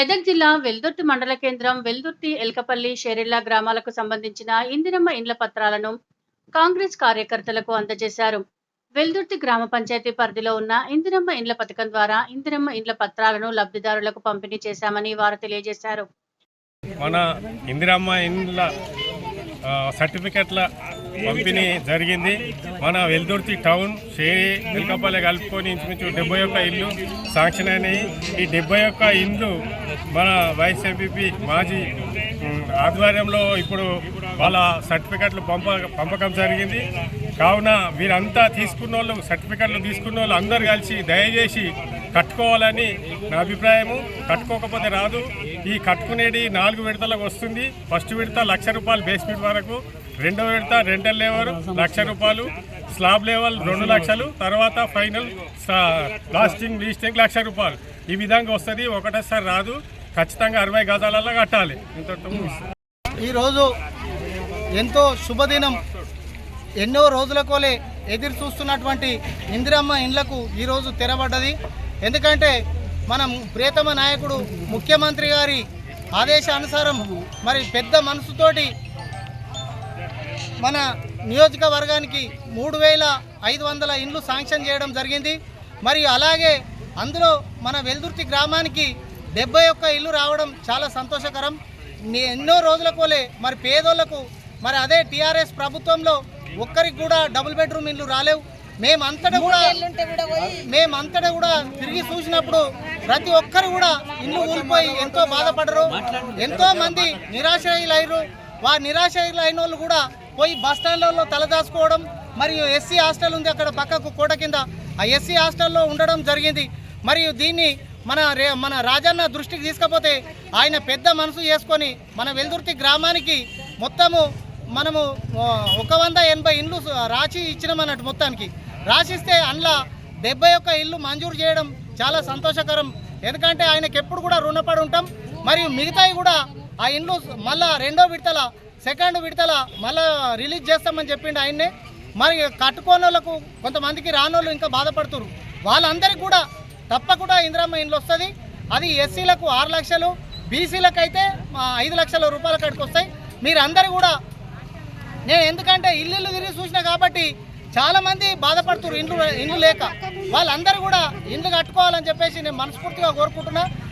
మెదక్ జిల్లా వెల్దుర్తి మండల కేంద్రం వెల్దుర్తి ఎల్కపల్లి షేరెల్లా గ్రామాలకు సంబంధించిన ఇందిరమ్మ ఇండ్ల పత్రాలను కాంగ్రెస్ కార్యకర్తలకు అందజేశారు. వెల్దుర్తి గ్రామ పంచాయతీ పరిధిలో ఉన్న ఇందిరమ్మ ఇండ్ల పథకం ద్వారా ఇందిరమ్మ ఇండ్ల పత్రాలను లబ్ధిదారులకు పంపిణీ చేశామని వారు తెలియజేశారు. మన ఇందిరమ్మ ఇండ్ల సర్టిఫికెట్ల పంపిణీ జరిగింది. మన వెల్దుర్తి టౌన్ షేరి వెల్కపల్లి కలుపుకొని ఇంచుమించు డెబ్బై ఒక్క ఇల్లు శాంక్షన్ అయినాయి. ఈ డెబ్బై ఒక్క ఇండ్లు మన వైస్ ఎంపీపీ మాజీ ఆధ్వర్యంలో ఇప్పుడు వాళ్ళ సర్టిఫికెట్లు పంప పంపకం జరిగింది. కావున వీరంతా తీసుకున్న వాళ్ళు సర్టిఫికెట్లు తీసుకున్న వాళ్ళు అందరు కలిసి దయచేసి కట్టుకోవాలని నా అభిప్రాయము. కట్టుకోకపోతే రాదు. ఈ కట్టుకునేది నాలుగు విడతలకు వస్తుంది. ఫస్ట్ విడత లక్ష రూపాయలు బేస్మెంట్ వరకు. రెండో విడత రెంటల్ లేవర్ లక్ష రూపాయలు స్లాబ్ లెవెల్ రెండు లక్షలు తర్వాత ఫైనల్ లాస్టింగ్ లీస్టింగ్ లక్ష రూపాయలు. ఈ విధంగా వస్తుంది ఒకటేసారి రాదు ఖచ్చితంగా అరవై గజాలలో కట్టాలి. ఈరోజు ఎంతో శుభదినం. ఎన్నో రోజుల కోలే ఎదురు చూస్తున్నటువంటి ఇందిరమ్మ ఇండ్లకు ఈరోజు తెరబడ్డది. ఎందుకంటే మనం ప్రియతమ నాయకుడు ముఖ్యమంత్రి గారి ఆదేశానుసారం మరి పెద్ద మనసుతోటి మన నియోజకవర్గానికి మూడు వేల ఐదు వందల ఇండ్లు శాంక్షన్ చేయడం జరిగింది. మరి అలాగే అందులో మన వెల్దుర్తి గ్రామానికి డెబ్బై ఒక్క ఇల్లు రావడం చాలా సంతోషకరం. ఎన్నో రోజుల కోలే మరి పేదోళ్ళకు మరి అదే టీఆర్ఎస్ ప్రభుత్వంలో ఒక్కరికి కూడా డబుల్ బెడ్రూమ్ ఇల్లు రాలేవు. మేమంతటా కూడా మేమంతటా కూడా తిరిగి చూసినప్పుడు ప్రతి ఒక్కరు కూడా ఇల్లు ఊలిపోయి ఎంతో బాధపడరు. ఎంతో మంది నిరాశయులయ్యారు వా నిరాశయులైన వాళ్ళు కూడా పోయి బస్ స్టాండ్లలో తలదాచుకోవడం మరియు ఎస్సీ హాస్టల్ ఉంది అక్కడ పక్కకు కోట కింద. ఆ ఎస్సీ హాస్టల్లో ఉండడం జరిగింది. మరియు దీన్ని మన రే మన రాజన్న దృష్టికి తీసుకపోతే ఆయన పెద్ద మనసు చేసుకొని మన వెల్దుర్తి గ్రామానికి మొత్తము మనము ఒక వంద ఎనభై ఇండ్లు రాసి ఇచ్చినామన్నట్టు మొత్తానికి. రాసిస్తే అందులో డెబ్బై ఒక్క ఇల్లు మంజూరు చేయడం చాలా సంతోషకరం. ఎందుకంటే ఆయనకి ఎప్పుడు కూడా రుణపడి ఉంటాం. మరియు మిగతాయి కూడా ఆ ఇండ్లు మళ్ళా రెండో విడతల సెకండ్ విడతల మళ్ళా రిలీజ్ చేస్తామని చెప్పిండు ఆయన్నే. మరి కట్టుకోనోళ్ళకు కొంతమందికి రానోళ్ళు ఇంకా బాధపడుతున్నారు వాళ్ళందరికీ కూడా తప్పకుండా ఇందిరమ్మ ఇండ్లు వస్తుంది. అది ఎస్సీలకు ఆరు లక్షలు బీసీలకు అయితే ఐదు లక్షల రూపాయల కాడికి వస్తాయి. మీరందరూ కూడా నేను ఎందుకంటే ఇల్లు తిరిగి చూసినా కాబట్టి చాలామంది బాధపడుతున్నారు ఇండ్లు ఇండ్లు లేక. వాళ్ళందరూ కూడా ఇండ్లు కట్టుకోవాలని చెప్పేసి నేను మనస్ఫూర్తిగా కోరుకుంటున్నా.